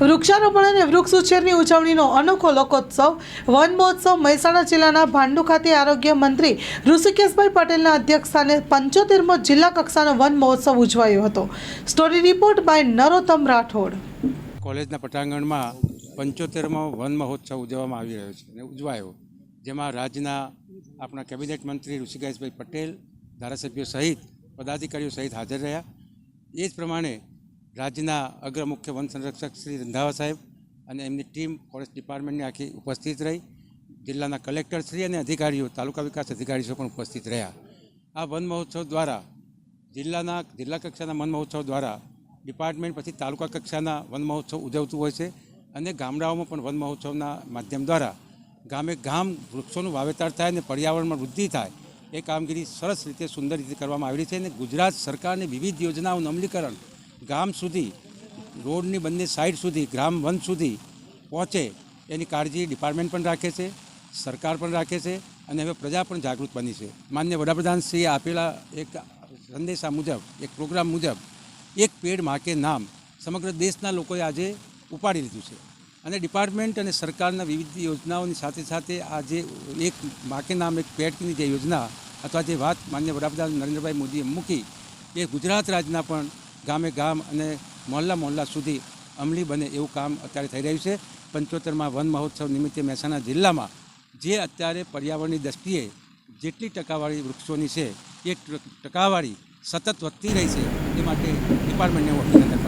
વૃક્ષારોપણ અને વૃક્ષ ઉછેરની ઉજવણીનો અનોખો લોકોત્સવ વન મહોત્સવ મહેસાણા જિલ્લાના ભાંડુ ખાતે આરોગ્ય મંત્રી ઋષિકેશભાઈ પટેલના અધ્યક્ષસ્થાને પંચોતેરમો જિલ્લા કક્ષાનો વન મહોત્સવ ઉજવાયો હતો. Story report by Narottam Rathod. કોલેજના પટાંગણમાં પંચોતેરમો વન મહોત્સવ ઉજવવામાં આવી રહ્યો છે અને ઉજવાયો. જેમાં રાજ્યના આપણા કેબિનેટ મંત્રી ઋષિકેશભાઈ પટેલ, ધારાસભ્યો સહિત, પદાધિકારીઓ સહિત હાજર રહ્યા. એ જ પ્રમાણે રાજ્યના અગ્ર મુખ્ય વન સંરક્ષક શ્રી રંધાવા સાહેબ અને એમની ટીમ ફોરેસ્ટ ડિપાર્ટમેન્ટની આખી ઉપસ્થિત રહી. જિલ્લાના કલેક્ટર શ્રી અને અધિકારીઓ, તાલુકા વિકાસ અધિકારીઓ પણ ઉપસ્થિત રહ્યા. આ વન મહોત્સવ દ્વારા જિલ્લાના, જિલ્લા કક્ષાના વન મહોત્સવ દ્વારા ડિપાર્ટમેન્ટ પછી તાલુકા કક્ષાના વન મહોત્સવ ઉજવતું હોય છે અને ગામડાઓમાં પણ વન મહોત્સવના માધ્યમ દ્વારા ગામે ગામ વૃક્ષોનું વાવેતર થાય અને પર્યાવરણમાં વૃદ્ધિ થાય. એ કામગીરી સરસ રીતે, સુંદર રીતે કરવામાં આવેલી છે અને ગુજરાત સરકારની વિવિધ યોજનાઓનું અમલીકરણ ગામ સુધી, રોડની બંને સાઈડ સુધી, ગ્રામ વન સુધી પહોંચે, એની કાળજી ડિપાર્ટમેન્ટ પણ રાખે છે, સરકાર પણ રાખે છે અને હવે પ્રજા પણ જાગૃત બની છે. માન્ય વડાપ્રધાનશ્રીએ આપેલા એક સંદેશા મુજબ, એક પ્રોગ્રામ મુજબ, એક પેડ માકે નામ સમગ્ર દેશના લોકોએ આજે ઉપાડી લીધું છે. અને ડિપાર્ટમેન્ટ અને સરકારના વિવિધ યોજનાઓની સાથે સાથે આ જે એક માકે નામ, એક પેડની જે યોજના અથવા જે વાત માન્ય વડાપ્રધાન નરેન્દ્રભાઈ મોદીએ મૂકી, એ ગુજરાત રાજ્યના પણ ગામે ગામ અને મોહલ્લા મોહલ્લા સુધી અમલી બને એવું કામ અત્યારે થઈ રહ્યું છે. પંચોતેરમાં વન મહોત્સવ નિમિત્તે મહેસાણા જિલ્લામાં જે અત્યારે પર્યાવરણની દ્રષ્ટિએ જેટલી ટકાવારી વૃક્ષોની છે એ ટકાવાળી સતત વધતી રહી છે, એ માટે ડિપાર્ટમેન્ટને હું અભિનંદન